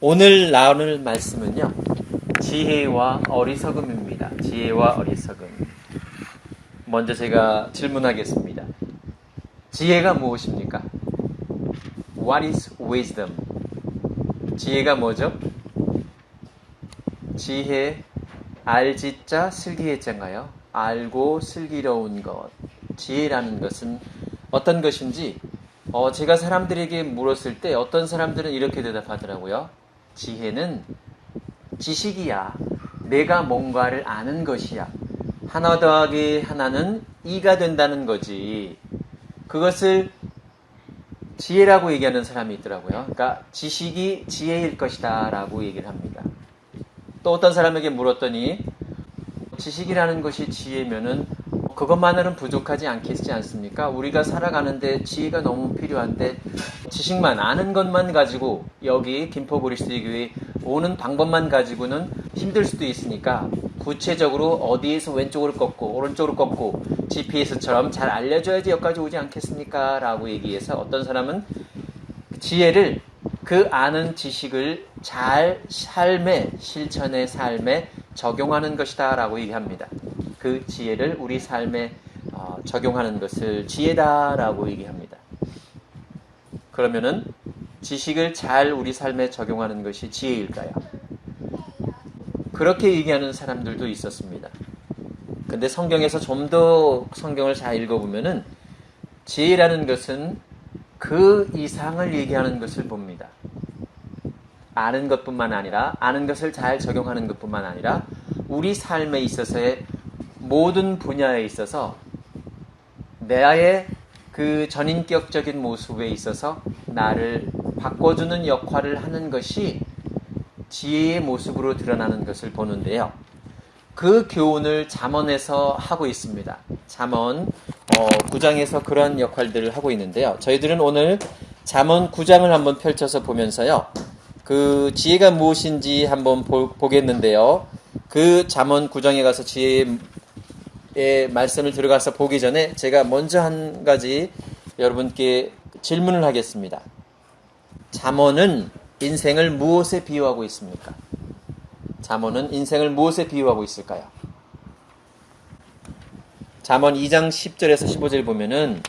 오늘 나눌 말씀은요. 지혜와 어리석음입니다. 지혜와 어리석음. 먼저 제가 질문하겠습니다. 지혜가 무엇입니까? What is wisdom? 지혜가 뭐죠? 지혜, 알지자 슬기했잖아요. 알고 슬기로운 것. 지혜라는 것은 어떤 것인지 어, 제가 사람들에게 물었을 때 어떤 사람들은 이렇게 대답하더라고요. 지혜는 지식이야. 내가 뭔가를 아는 것이야. 하나 더하기 하나는 이가 된다는 거지. 그것을 지혜라고 얘기하는 사람이 있더라고요. 그러니까 지식이 지혜일 것이다 라고 얘기를 합니다. 또 어떤 사람에게 물었더니 지식이라는 것이 지혜면은 그것만으로는 부족하지 않겠지 않습니까? 우리가 살아가는데 지혜가 너무 필요한데 지식만 아는 것만 가지고 여기 김포 그리스도교회 오는 방법만 가지고는 힘들 수도 있으니까 구체적으로 어디에서 왼쪽으로 꺾고 오른쪽으로 꺾고 GPS처럼 잘 알려줘야지 여기까지 오지 않겠습니까? 라고 얘기해서 어떤 사람은 지혜를 그 아는 지식을 잘 삶의 실천의 삶에 적용하는 것이다 라고 얘기합니다. 그 지혜를 우리 삶에 어, 적용하는 것을 지혜다라고 얘기합니다. 그러면은 지식을 잘 우리 삶에 적용하는 것이 지혜일까요? 그렇게 얘기하는 사람들도 있었습니다. 근데 성경에서 좀 더 성경을 잘 읽어보면은 지혜라는 것은 그 이상을 얘기하는 것을 봅니다. 아는 것뿐만 아니라 아는 것을 잘 적용하는 것뿐만 아니라 우리 삶에 있어서의 모든 분야에 있어서 나의 그 전인격적인 모습에 있어서 나를 바꿔주는 역할을 하는 것이 지혜의 모습으로 드러나는 것을 보는데요. 그 교훈을 잠언에서 하고 있습니다. 잠언 어, 9장에서 그런 역할들을 하고 있는데요. 저희들은 오늘 잠언 9장을 한번 펼쳐서 보면서요. 그 지혜가 무엇인지 한번 보, 보겠는데요. 그 잠언 9장에 가서 지혜의 말씀을 들어가서 보기 전에 제가 먼저 한 가지 여러분께 질문을 하겠습니다. 잠언은 인생을 무엇에 비유하고 있습니까? 잠언은 인생을 무엇에 비유하고 있을까요? 잠언 2장 10절에서 15절 보면은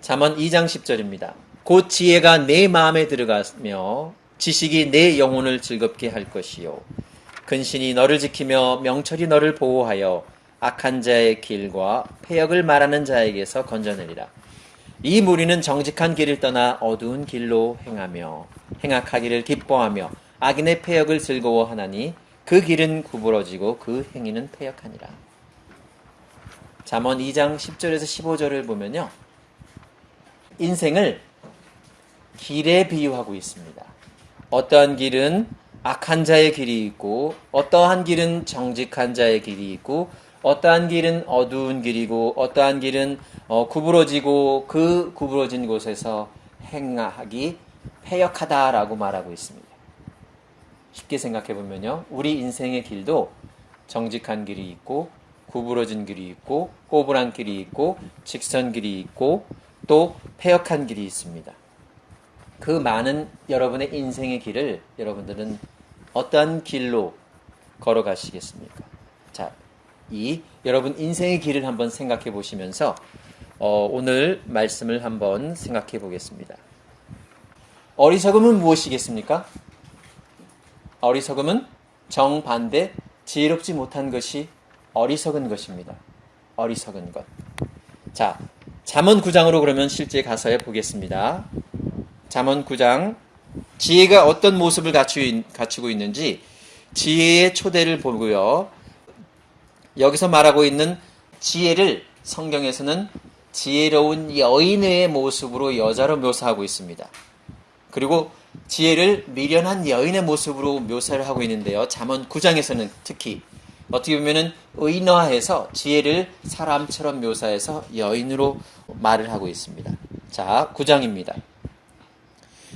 잠언 2장 10절입니다. 곧 지혜가 내 마음에 들어가며 지식이 내 영혼을 즐겁게 할 것이요. 근신이 너를 지키며 명철이 너를 보호하여 악한 자의 길과 폐역을 말하는 자에게서 건져내리라. 이 무리는 정직한 길을 떠나 어두운 길로 행하며 행악하기를 기뻐하며 악인의 폐역을 즐거워하나니 그 길은 구부러지고 그 행위는 폐역하니라. 잠언 2장 10절에서 15절을 보면요. 인생을 길에 비유하고 있습니다. 어떠한 길은 악한 자의 길이 있고 어떠한 길은 정직한 자의 길이 있고 어떠한 길은 어두운 길이고 어떠한 길은 어, 구부러지고 그 구부러진 곳에서 행하기 폐역하다라고 말하고 있습니다. 쉽게 생각해 보면요. 우리 인생의 길도 정직한 길이 있고 구부러진 길이 있고 꼬부란 길이 있고 직선 길이 있고 또 폐역한 길이 있습니다. 그 많은 여러분의 인생의 길을 여러분들은 어떠한 길로 걸어가시겠습니까? 자, 이 여러분 인생의 길을 한번 생각해 보시면서 어, 오늘 말씀을 한번 생각해 보겠습니다. 어리석음은 무엇이겠습니까? 어리석음은 정반대 지혜롭지 못한 것이 어리석은 것입니다. 어리석은 것. 자, 잠언 9장으로 그러면 실제 가서 보겠습니다. 잠언 9장 지혜가 어떤 모습을 갖추고 있는지 지혜의 초대를 보고요. 여기서 말하고 있는 지혜를 성경에서는 지혜로운 여인의 모습으로 여자로 묘사하고 있습니다. 그리고 지혜를 미련한 여인의 모습으로 묘사를 하고 있는데요. 잠언 9장에서는 특히 어떻게 보면은 의인화해서 지혜를 사람처럼 묘사해서 여인으로 말을 하고 있습니다. 자, 9장입니다.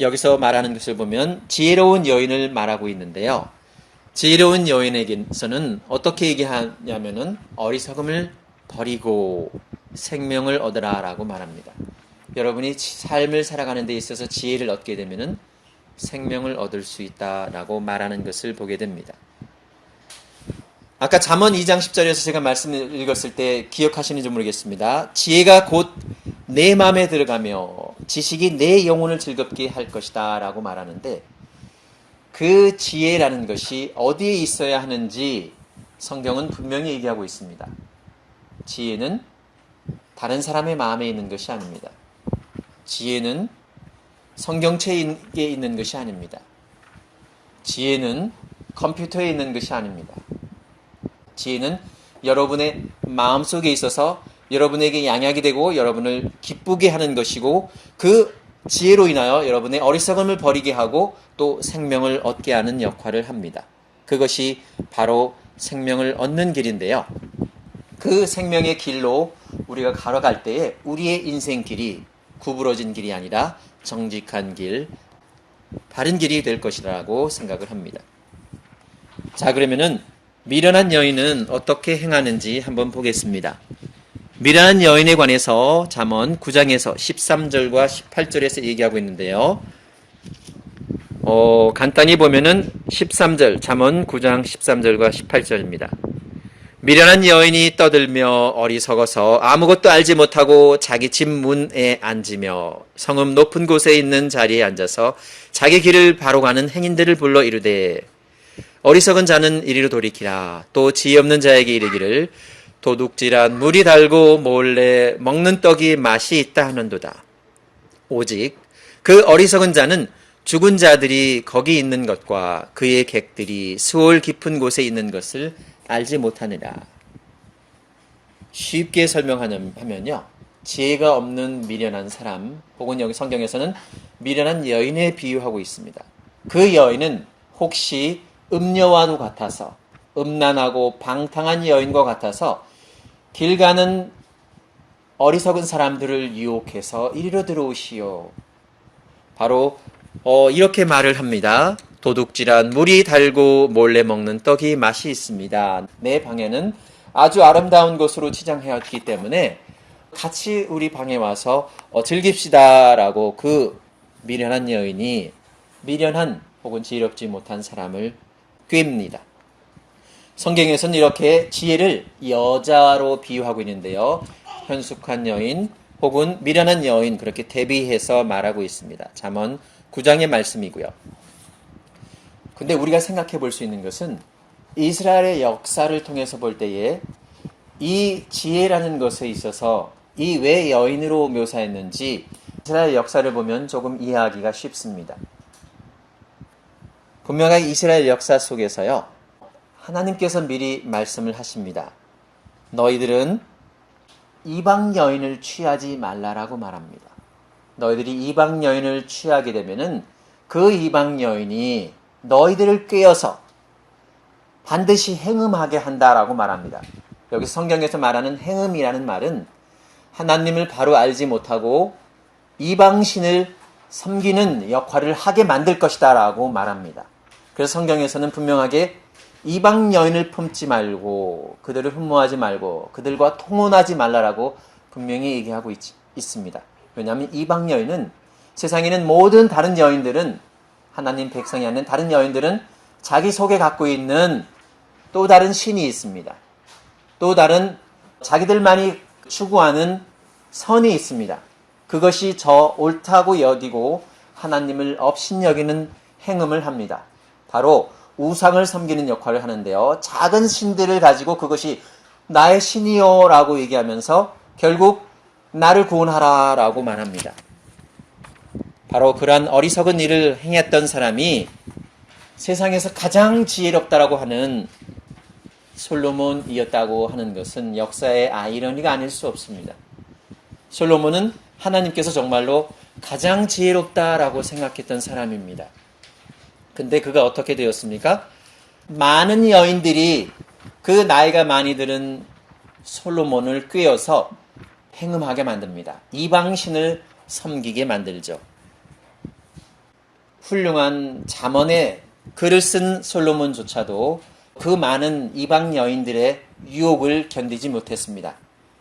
여기서 말하는 것을 보면 지혜로운 여인을 말하고 있는데요. 지혜로운 여인에게서는 어떻게 얘기하냐면은 어리석음을 버리고 생명을 얻으라 라고 말합니다. 여러분이 삶을 살아가는 데 있어서 지혜를 얻게 되면은 생명을 얻을 수 있다라고 말하는 것을 보게 됩니다. 아까 잠언 2장 10절에서 제가 말씀을 읽었을 때 기억하시는지 모르겠습니다. 지혜가 곧 내 마음에 들어가며 지식이 내 영혼을 즐겁게 할 것이다 라고 말하는데 그 지혜라는 것이 어디에 있어야 하는지 성경은 분명히 얘기하고 있습니다. 지혜는 다른 사람의 마음에 있는 것이 아닙니다. 지혜는 성경책에 있는 것이 아닙니다. 지혜는 컴퓨터에 있는 것이 아닙니다. 지혜는 여러분의 마음 속에 있어서 여러분에게 양약이 되고 여러분을 기쁘게 하는 것이고 그 지혜로 인하여 여러분의 어리석음을 버리게 하고 또 생명을 얻게 하는 역할을 합니다. 그것이 바로 생명을 얻는 길인데요. 그 생명의 길로 우리가 걸어갈 때에 우리의 인생 길이 구부러진 길이 아니라 정직한 길, 바른 길이 될 것이라고 생각을 합니다. 자, 그러면은 미련한 여인은 어떻게 행하는지 한번 보겠습니다. 미련한 여인에 관해서 잠언 9장에서 13절과 18절에서 얘기하고 있는데요. 어, 간단히 보면은 13절, 잠언 9장 13절과 18절입니다. 미련한 여인이 떠들며 어리석어서 아무것도 알지 못하고 자기 집 문에 앉으며 성읍 높은 곳에 있는 자리에 앉아서 자기 길을 바로 가는 행인들을 불러 이르되 어리석은 자는 이리로 돌이키라 또 지혜 없는 자에게 이르기를 도둑질한 물이 달고 몰래 먹는 떡이 맛이 있다 하는도다. 오직 그 어리석은 자는 죽은 자들이 거기 있는 것과 그의 객들이 수월 깊은 곳에 있는 것을 알지 못하느라. 쉽게 설명하면요. 지혜가 없는 미련한 사람, 혹은 여기 성경에서는 미련한 여인에 비유하고 있습니다. 그 여인은 혹시 음녀와도 같아서, 음란하고 방탕한 여인과 같아서 길 가는 어리석은 사람들을 유혹해서 이리로 들어오시오. 바로 어, 이렇게 말을 합니다. 도둑질한 물이 달고 몰래 먹는 떡이 맛이 있습니다. 내 방에는 아주 아름다운 곳으로 치장해왔기 때문에 같이 우리 방에 와서 어, 즐깁시다라고 그 미련한 여인이 미련한 혹은 지혜롭지 못한 사람을 꿰입니다. 성경에서는 이렇게 지혜를 여자로 비유하고 있는데요. 현숙한 여인 혹은 미련한 여인 그렇게 대비해서 말하고 있습니다. 잠언 9장의 말씀이고요. 근데 우리가 생각해 볼 수 있는 것은 이스라엘의 역사를 통해서 볼 때에 이 지혜라는 것에 있어서 이 왜 여인으로 묘사했는지 이스라엘 역사를 보면 조금 이해하기가 쉽습니다. 분명하게 이스라엘 역사 속에서요. 하나님께서 미리 말씀을 하십니다. 너희들은 이방 여인을 취하지 말라라고 말합니다. 너희들이 이방 여인을 취하게 되면은 그 이방 여인이 너희들을 꿰어서 반드시 행음하게 한다라고 말합니다. 여기 성경에서 말하는 행음이라는 말은 하나님을 바로 알지 못하고 이방신을 섬기는 역할을 하게 만들 것이다라고 말합니다. 그래서 성경에서는 분명하게 이방 여인을 품지 말고 그들을 흠모하지 말고 그들과 통혼하지 말라라고 분명히 얘기하고 있, 있습니다. 왜냐하면 이방 여인은 세상에는 모든 다른 여인들은 하나님 백성이 아닌 다른 여인들은 자기 속에 갖고 있는 또 다른 신이 있습니다. 또 다른 자기들만이 추구하는 선이 있습니다. 그것이 저 옳다고 여기고 하나님을 업신여기는 행음을 합니다. 바로 우상을 섬기는 역할을 하는데요. 작은 신들을 가지고 그것이 나의 신이요라고 얘기하면서 결국 나를 구원하라라고 말합니다. 바로 그러한 어리석은 일을 행했던 사람이 세상에서 가장 지혜롭다라고 하는 솔로몬이었다고 하는 것은 역사의 아이러니가 아닐 수 없습니다. 솔로몬은 하나님께서 정말로 가장 지혜롭다라고 생각했던 사람입니다. 근데 그가 어떻게 되었습니까? 많은 여인들이 그 나이가 많이 들은 솔로몬을 꿰어서 행음하게 만듭니다. 이방신을 섬기게 만들죠. 훌륭한 잠언의 글을 쓴 솔로몬조차도 그 많은 이방 여인들의 유혹을 견디지 못했습니다.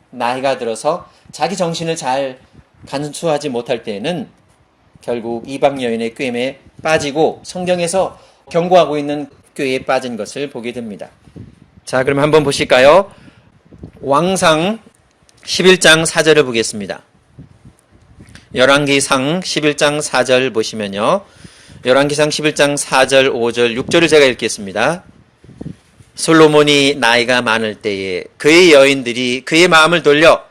나이가 들어서 자기 정신을 잘 간수하지 못할 때에는 결국 이방 여인의 꾀에 빠지고 성경에서 경고하고 있는 꾀에 빠진 것을 보게 됩니다. 자, 그럼 한번 보실까요? 왕상 11장 4절을 보겠습니다. 열왕기상 11장 4절 보시면요. 열왕기상 11장 4절, 5절, 6절을 제가 읽겠습니다. 솔로몬이 나이가 많을 때에 그의 여인들이 그의 마음을 돌려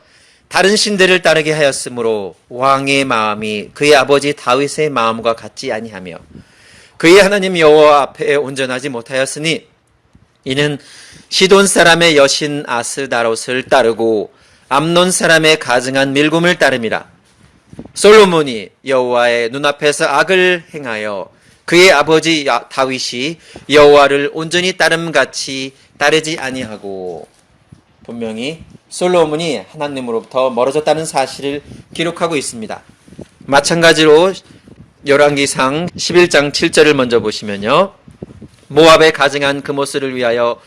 다른 신들을 따르게 하였으므로 왕의 마음이 그의 아버지 다윗의 마음과 같지 아니하며 그의 하나님 여호와 앞에 온전하지 못하였으니 이는 시돈 사람의 여신 아스다롯을 따르고 암논 사람의 가증한 밀금을 따름이라. 솔로몬이 여호와의 눈앞에서 악을 행하여 그의 아버지 야- 다윗이 여호와를 온전히 따름같이 따르지 아니하고 분명히 솔로몬이 하나님으로부터 멀어졌다는 사실을 기록하고 있습니다. 마찬가지로 열왕기상 11장 7절을 먼저 보시면요. 모압에 가증한 그모스를 위하여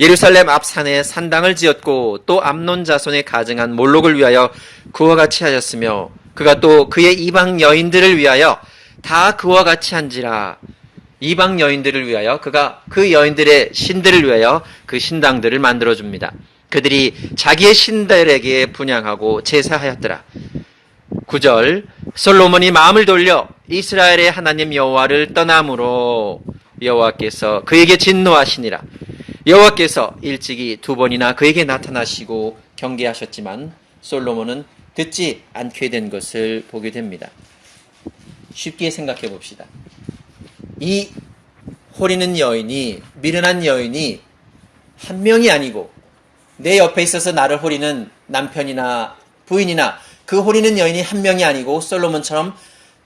예루살렘 앞산에 산당을 지었고 또 암논 자손에 가증한 몰록을 위하여 그와 같이 하였으며 그가 또 그의 이방 여인들을 위하여 다 그와 같이 한지라 이방 여인들을 위하여 그가 그 여인들의 신들을 위하여 그 신당들을 만들어 줍니다. 그들이 자기의 신들에게 분양하고 제사하였더라. 9절 솔로몬이 마음을 돌려 이스라엘의 하나님 여호와를 떠남으로 여호와께서 그에게 진노하시니라. 여호와께서 일찍이 두 번이나 그에게 나타나시고 경계하셨지만 솔로몬은 듣지 않게 된 것을 보게 됩니다. 쉽게 생각해 봅시다. 이 호리는 여인이 미련한 여인이 한 명이 아니고 내 옆에 있어서 나를 호리는 남편이나 부인이나 그 호리는 여인이 한 명이 아니고 솔로몬처럼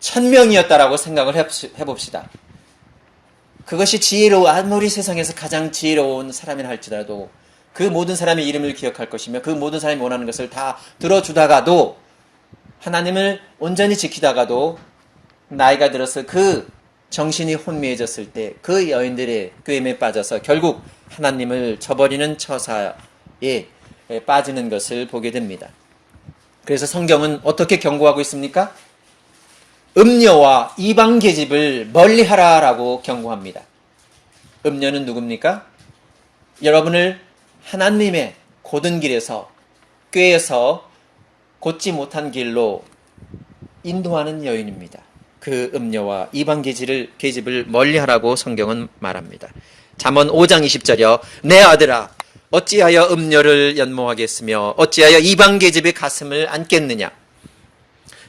천 명이었다라고 생각을 해봅시- 해봅시다. 그것이 지혜로워 아무리 세상에서 가장 지혜로운 사람이라 할지라도 그 모든 사람의 이름을 기억할 것이며 그 모든 사람이 원하는 것을 다 들어주다가도 하나님을 온전히 지키다가도 나이가 들어서 그 정신이 혼미해졌을 때 그 여인들의 꾀임에 빠져서 결국 하나님을 저버리는 처사 에 빠지는 것을 보게 됩니다. 그래서 성경은 어떻게 경고하고 있습니까? 음녀와 이방 계집을 멀리하라라고 경고합니다. 음녀는 누굽니까? 여러분을 하나님의 고든 길에서 꾀에서 곧지 못한 길로 인도하는 여인입니다. 그 음녀와 이방 계집을, 계집을 멀리하라고 성경은 말합니다. 잠언 5장 20절이요. 내 아들아 어찌하여 음녀를 연모하겠으며 어찌하여 이방 계집의 가슴을 안겠느냐.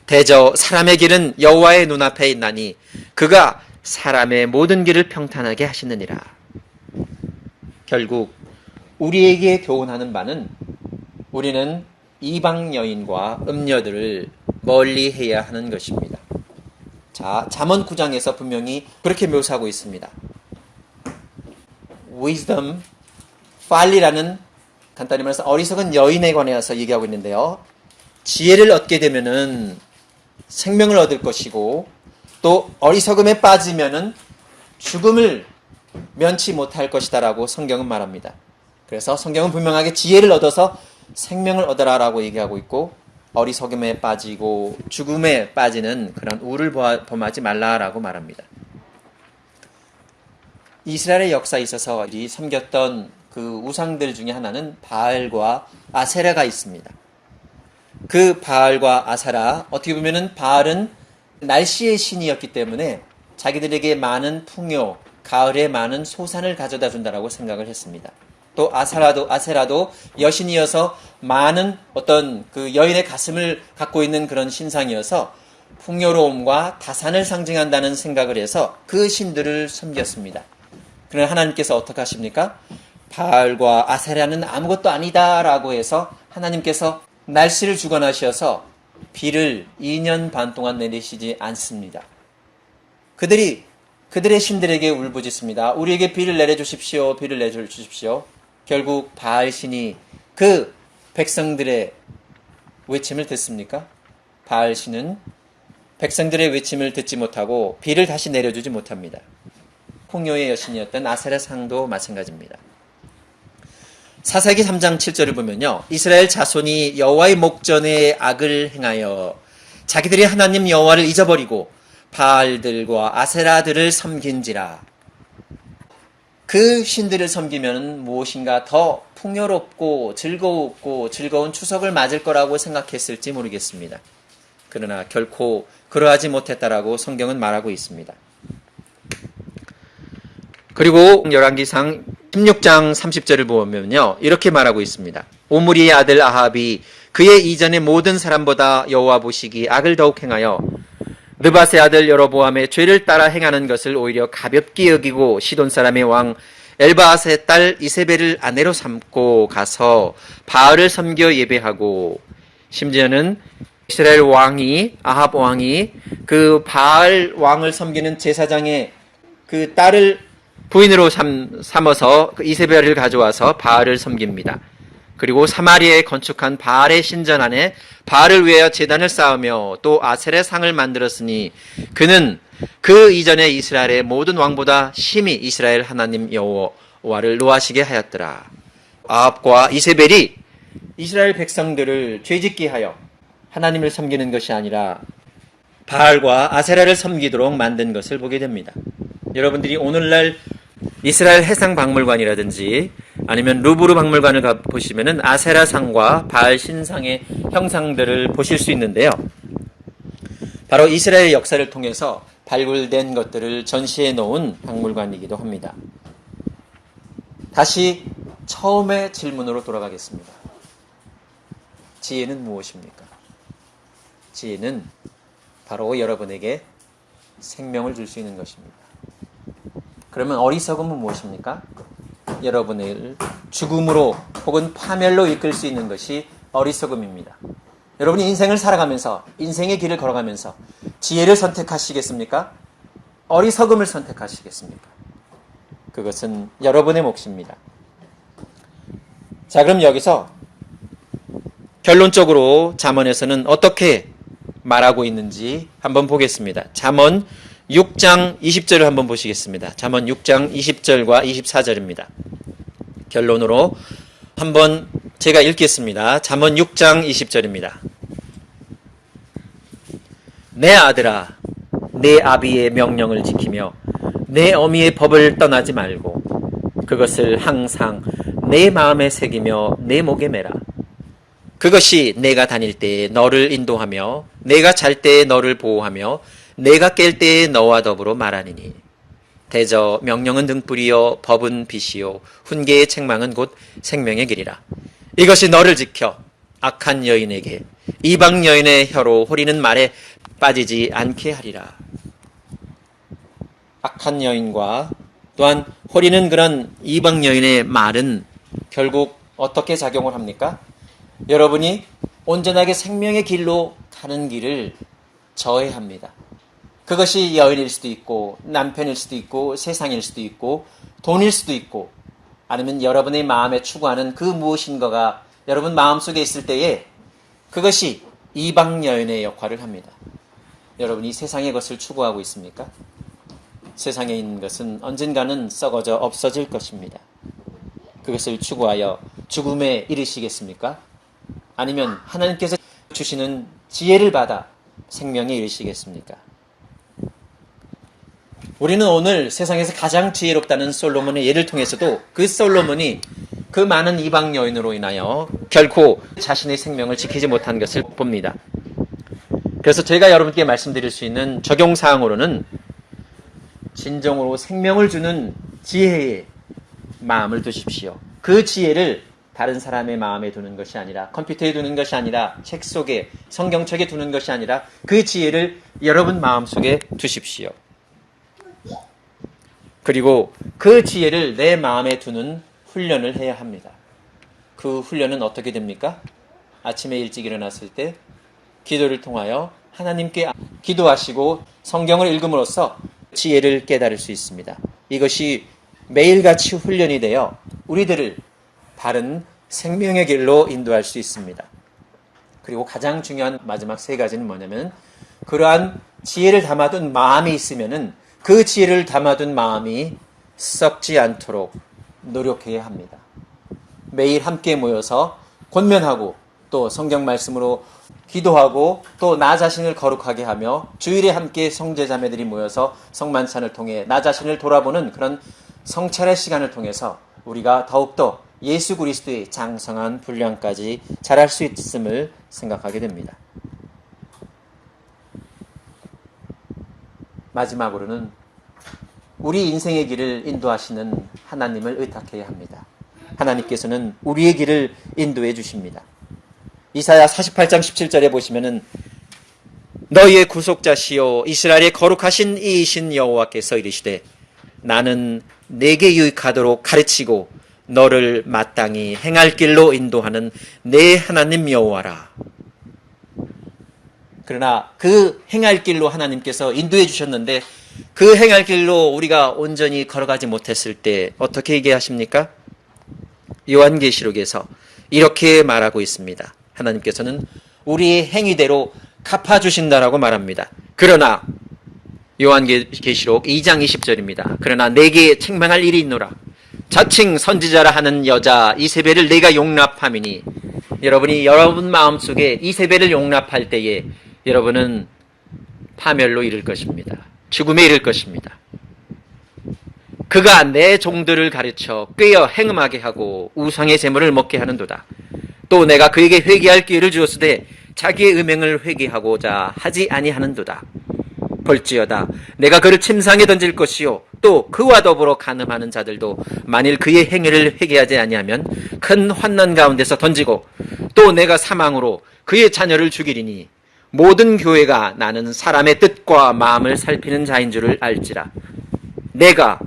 대저 사람의 길은 여호와의 눈앞에 있나니 그가 사람의 모든 길을 평탄하게 하시느니라. 결국 우리에게 교훈하는 바는 우리는 이방 여인과 음녀들을 멀리 해야 하는 것입니다. 자, 잠언 9장에서 분명히 그렇게 묘사하고 있습니다. wisdom, folly라는 간단히 말해서 어리석은 여인에 관해서 얘기하고 있는데요. 지혜를 얻게 되면은 생명을 얻을 것이고 또 어리석음에 빠지면은 죽음을 면치 못할 것이다라고 성경은 말합니다. 그래서 성경은 분명하게 지혜를 얻어서 생명을 얻어라라고 얘기하고 있고 어리석음에 빠지고 죽음에 빠지는 그런 우를 범하- 범하지 말라라고 말합니다. 이스라엘의 역사에 있어서 이 섬겼던 그 우상들 중에 하나는 바알과 아세라가 있습니다. 그 바알과 아사라 어떻게 보면은 바알은 날씨의 신이었기 때문에 자기들에게 많은 풍요, 가을에 많은 소산을 가져다 준다라고 생각을 했습니다. 또 아사라도 아세라도 여신이어서 많은 어떤 그 여인의 가슴을 갖고 있는 그런 신상이어서 풍요로움과 다산을 상징한다는 생각을 해서 그 신들을 섬겼습니다. 그러나 하나님께서 어떻게 하십니까? 바알과 아세라는 아무것도 아니다라고 해서 하나님께서 날씨를 주관하셔서 비를 2년 반 동안 내리시지 않습니다. 그들이 그들의 신들에게 울부짖습니다. 우리에게 비를 내려주십시오. 비를 내려주십시오. 결국 바알 신이 그 백성들의 외침을 듣습니까? 바알 신은 백성들의 외침을 듣지 못하고 비를 다시 내려주지 못합니다. 풍요의 여신이었던 아세라 상도 마찬가지입니다. 사사기 3장 7절을 보면요. 이스라엘 자손이 여호와의 목전에 악을 행하여 자기들이 하나님 여호와를 잊어버리고 바알들과 아세라들을 섬긴지라. 그 신들을 섬기면 무엇인가 더 풍요롭고 즐거웠고 즐거운 추석을 맞을 거라고 생각했을지 모르겠습니다. 그러나 결코 그러하지 못했다라고 성경은 말하고 있습니다. 그리고 열왕기상 16장 30절을 보면요. 이렇게 말하고 있습니다. 오므리의 아들 아합이 그의 이전의 모든 사람보다 여호와 보시기 악을 더욱 행하여 느바의 아들 여로보암의 죄를 따라 행하는 것을 오히려 가볍게 여기고 시돈 사람의 왕 엘바앗의 딸 이세벨을 아내로 삼고 가서 바알을 섬겨 예배하고 심지어는 이스라엘 왕이 아합 왕이 그 바알 왕을 섬기는 제사장의 그 딸을 부인으로 삼, 삼어서 그 이세벨을 가져와서 바알을 섬깁니다. 그리고 사마리아에 건축한 바알의 신전 안에 바알을 위하여 제단을 쌓으며 또 아셀의 상을 만들었으니 그는 그 이전에 이스라엘의 모든 왕보다 심히 이스라엘 하나님 여호와를 노하시게 하였더라. 아합과 이세벨이 이스라엘 백성들을 죄짓게 하여 하나님을 섬기는 것이 아니라 바알과 아세라를 섬기도록 만든 것을 보게 됩니다. 여러분들이 오늘날 이스라엘 해상 박물관이라든지 아니면 루브르 박물관을 가 보시면은 아세라 상과 바알 신상의 형상들을 보실 수 있는데요. 바로 이스라엘 역사를 통해서 발굴된 것들을 전시해 놓은 박물관이기도 합니다. 다시 처음의 질문으로 돌아가겠습니다. 지혜는 무엇입니까? 지혜는 바로 여러분에게 생명을 줄 수 있는 것입니다. 그러면 어리석음은 무엇입니까? 여러분을 죽음으로 혹은 파멸로 이끌 수 있는 것이 어리석음입니다. 여러분이 인생을 살아가면서 인생의 길을 걸어가면서 지혜를 선택하시겠습니까? 어리석음을 선택하시겠습니까? 그것은 여러분의 몫입니다. 자, 그럼 여기서 결론적으로 잠언에서는 어떻게 말하고 있는지 한번 보겠습니다. 잠언 6장 20절을 한번 보시겠습니다. 잠언 6장 20절과 24절입니다. 결론으로 한번 제가 읽겠습니다. 잠언 6장 20절입니다. 내 아들아 내 아비의 명령을 지키며 내 어미의 법을 떠나지 말고 그것을 항상 내 마음에 새기며 내 목에 매라. 그것이 내가 다닐 때에 너를 인도하며 내가 잘 때에 너를 보호하며 내가 깰 때에 너와 더불어 말하니니 대저 명령은 등불이요 법은 빛이요 훈계의 책망은 곧 생명의 길이라 이것이 너를 지켜 악한 여인에게 이방 여인의 혀로 호리는 말에 빠지지 않게 하리라 악한 여인과 또한 호리는 그런 이방 여인의 말은 결국 어떻게 작용을 합니까? 여러분이 온전하게 생명의 길로 가는 길을 저해합니다. 그것이 여인일 수도 있고 남편일 수도 있고 세상일 수도 있고 돈일 수도 있고 아니면 여러분의 마음에 추구하는 그 무엇인가가 여러분 마음속에 있을 때에 그것이 이방 여인의 역할을 합니다. 여러분이 세상의 것을 추구하고 있습니까? 세상에 있는 것은 언젠가는 썩어져 없어질 것입니다. 그것을 추구하여 죽음에 이르시겠습니까? 아니면 하나님께서 주시는 지혜를 받아 생명에 이르시겠습니까? 우리는 오늘 세상에서 가장 지혜롭다는 솔로몬의 예를 통해서도 그 솔로몬이 그 많은 이방 여인으로 인하여 결코 자신의 생명을 지키지 못한 것을 봅니다. 그래서 제가 여러분께 말씀드릴 수 있는 적용 사항으로는 진정으로 생명을 주는 지혜의 마음을 두십시오. 그 지혜를 다른 사람의 마음에 두는 것이 아니라 컴퓨터에 두는 것이 아니라 책 속에 성경책에 두는 것이 아니라 그 지혜를 여러분 마음 속에 두십시오. 그리고 그 지혜를 내 마음에 두는 훈련을 해야 합니다. 그 훈련은 어떻게 됩니까? 아침에 일찍 일어났을 때 기도를 통하여 하나님께 기도하시고 성경을 읽음으로써 지혜를 깨달을 수 있습니다. 이것이 매일같이 훈련이 되어 우리들을 바른 생명의 길로 인도할 수 있습니다. 그리고 가장 중요한 마지막 세 가지는 뭐냐면 그러한 지혜를 담아둔 마음이 있으면은 그 지혜를 담아둔 마음이 썩지 않도록 노력해야 합니다. 매일 함께 모여서 권면하고 또 성경 말씀으로 기도하고 또 나 자신을 거룩하게 하며 주일에 함께 성제 자매들이 모여서 성만찬을 통해 나 자신을 돌아보는 그런 성찰의 시간을 통해서 우리가 더욱더 예수 그리스도의 장성한 분량까지 자랄 수 있음을 생각하게 됩니다. 마지막으로는 우리 인생의 길을 인도하시는 하나님을 의탁해야 합니다. 하나님께서는 우리의 길을 인도해 주십니다. 이사야 48장 17절에 보시면은 너희의 구속자시요 이스라엘의 거룩하신 이이신 여호와께서 이르시되 나는 내게 유익하도록 가르치고 너를 마땅히 행할 길로 인도하는 내 하나님 여호와라. 그러나 그 행할 길로 하나님께서 인도해 주셨는데 그 행할 길로 우리가 온전히 걸어가지 못했을 때 어떻게 얘기하십니까? 요한계시록에서 이렇게 말하고 있습니다. 하나님께서는 우리의 행위대로 갚아주신다라고 말합니다. 그러나 요한계시록 2장 20절입니다. 그러나 내게 책망할 일이 있노라. 자칭 선지자라 하는 여자 이세벨을 내가 용납함이니 여러분이 여러분 마음속에 이세벨을 용납할 때에 여러분은 파멸로 이를 것입니다. 죽음에 이를 것입니다. 그가 내 종들을 가르쳐 꿰어 행음하게 하고 우상의 재물을 먹게 하는도다. 또 내가 그에게 회개할 기회를 주었으되 자기의 음행을 회개하고자 하지 아니하는도다. 볼지어다 내가 그를 침상에 던질 것이요 또 그와 더불어 간음하는 자들도 만일 그의 행위를 회개하지 아니하면 큰 환난 가운데서 던지고 또 내가 사망으로 그의 자녀를 죽이리니 모든 교회가 나는 사람의 뜻과 마음을 살피는 자인 줄을 알지라 내가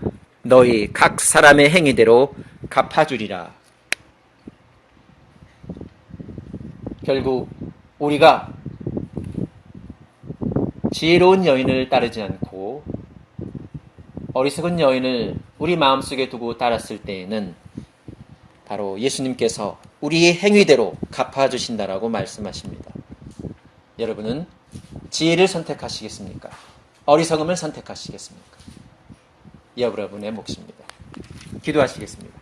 너희 각 사람의 행위대로 갚아주리라 결국 우리가 지혜로운 여인을 따르지 않고 어리석은 여인을 우리 마음속에 두고 따랐을 때에는 바로 예수님께서 우리의 행위대로 갚아주신다라고 말씀하십니다. 여러분은 지혜를 선택하시겠습니까? 어리석음을 선택하시겠습니까? 여러분의 몫입니다. 기도하시겠습니다.